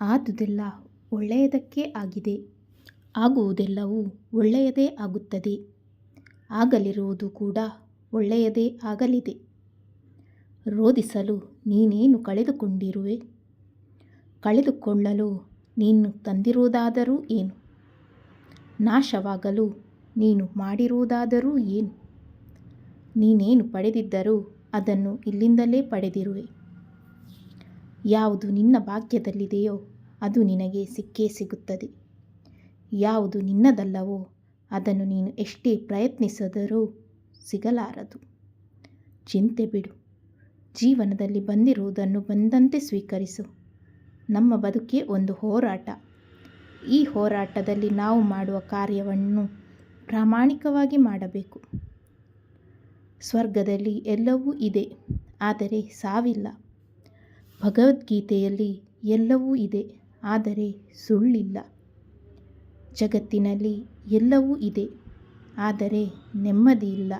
ಆದುದೆಲ್ಲ ಒಳ್ಳೆಯದಕ್ಕೇ ಆಗಿದೆ. ಆಗುವುದೆಲ್ಲವೂ ಒಳ್ಳೆಯದೇ ಆಗುತ್ತದೆ. ಆಗಲಿರುವುದು ಕೂಡ ಒಳ್ಳೆಯದೇ ಆಗಲಿದೆ. ರೋಧಿಸಲು ನೀನೇನು ಕಳೆದುಕೊಂಡಿರುವೆ? ಕಳೆದುಕೊಳ್ಳಲು ನೀನು ತಂದಿರುವುದಾದರೂ ಏನು? ನಾಶವಾಗಲು ನೀನು ಮಾಡಿರುವುದಾದರೂ ಏನು? ನೀನೇನು ಪಡೆದಿದ್ದರೂ ಅದನ್ನು ಇಲ್ಲಿಂದಲೇ ಪಡೆದಿರುವೆ. ಯಾವುದು ನಿನ್ನ ಭಾಗ್ಯದಲ್ಲಿದೆಯೋ ಅದು ನಿನಗೆ ಸಿಕ್ಕೇ ಸಿಗುತ್ತದೆ. ಯಾವುದು ನಿನ್ನದಲ್ಲವೋ ಅದನ್ನು ನೀನು ಎಷ್ಟೇ ಪ್ರಯತ್ನಿಸಿದರೂ ಸಿಗಲಾರದು. ಚಿಂತೆ ಬಿಡು. ಜೀವನದಲ್ಲಿ ಬಂದಿರುವುದನ್ನು ಬಂದಂತೆ ಸ್ವೀಕರಿಸು. ನಮ್ಮ ಬದುಕೇ ಒಂದು ಹೋರಾಟ. ಈ ಹೋರಾಟದಲ್ಲಿ ನಾವು ಮಾಡುವ ಕಾರ್ಯವನ್ನು ಪ್ರಾಮಾಣಿಕವಾಗಿ ಮಾಡಬೇಕು. ಸ್ವರ್ಗದಲ್ಲಿ ಎಲ್ಲವೂ ಇದೆ, ಆದರೆ ಸಾವಿಲ್ಲ. ಭಗವದ್ಗೀತೆಯಲ್ಲಿ ಎಲ್ಲವೂ ಇದೆ, ಆದರೆ ಸುಳ್ಳಿಲ್ಲ. ಜಗತ್ತಿನಲ್ಲಿ ಎಲ್ಲವೂ ಇದೆ, ಆದರೆ ನೆಮ್ಮದಿ ಇಲ್ಲ.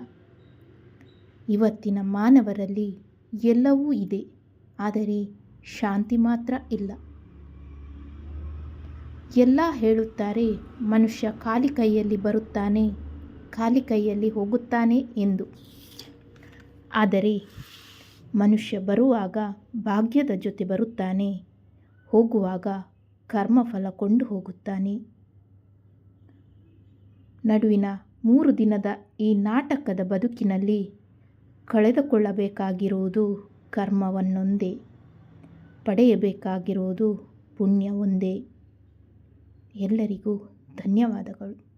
ಇವತ್ತಿನ ಮಾನವರಲ್ಲಿ ಎಲ್ಲವೂ ಇದೆ, ಆದರೆ ಶಾಂತಿ ಮಾತ್ರ ಇಲ್ಲ. ಎಲ್ಲ ಹೇಳುತ್ತಾರೆ, ಮನುಷ್ಯ ಖಾಲಿ ಕೈಯಲ್ಲಿ ಬರುತ್ತಾನೆ, ಖಾಲಿ ಕೈಯಲ್ಲಿ ಹೋಗುತ್ತಾನೆ ಎಂದು. ಆದರೆ ಮನುಷ್ಯ ಬರುವಾಗ ಭಾಗ್ಯದ ಜೊತೆ ಬರುತ್ತಾನೆ. ಹೋಗುವಾಗ ಕರ್ಮಫಲ ಕೊಂಡು ಹೋಗುತ್ತಾನೆ. ನಡುವಿನ ಮೂರು ದಿನದ ಈ ನಾಟಕದ ಬದುಕಿನಲ್ಲಿ ಕಳೆದುಕೊಳ್ಳಬೇಕಾಗಿರುವುದು ಕರ್ಮವನ್ನೊಂದೇ, ಪಡೆಯಬೇಕಾಗಿರುವುದು ಪುಣ್ಯ ಒಂದೇ ಎಲ್ಲರಿಗೂ ಧನ್ಯವಾದಗಳು.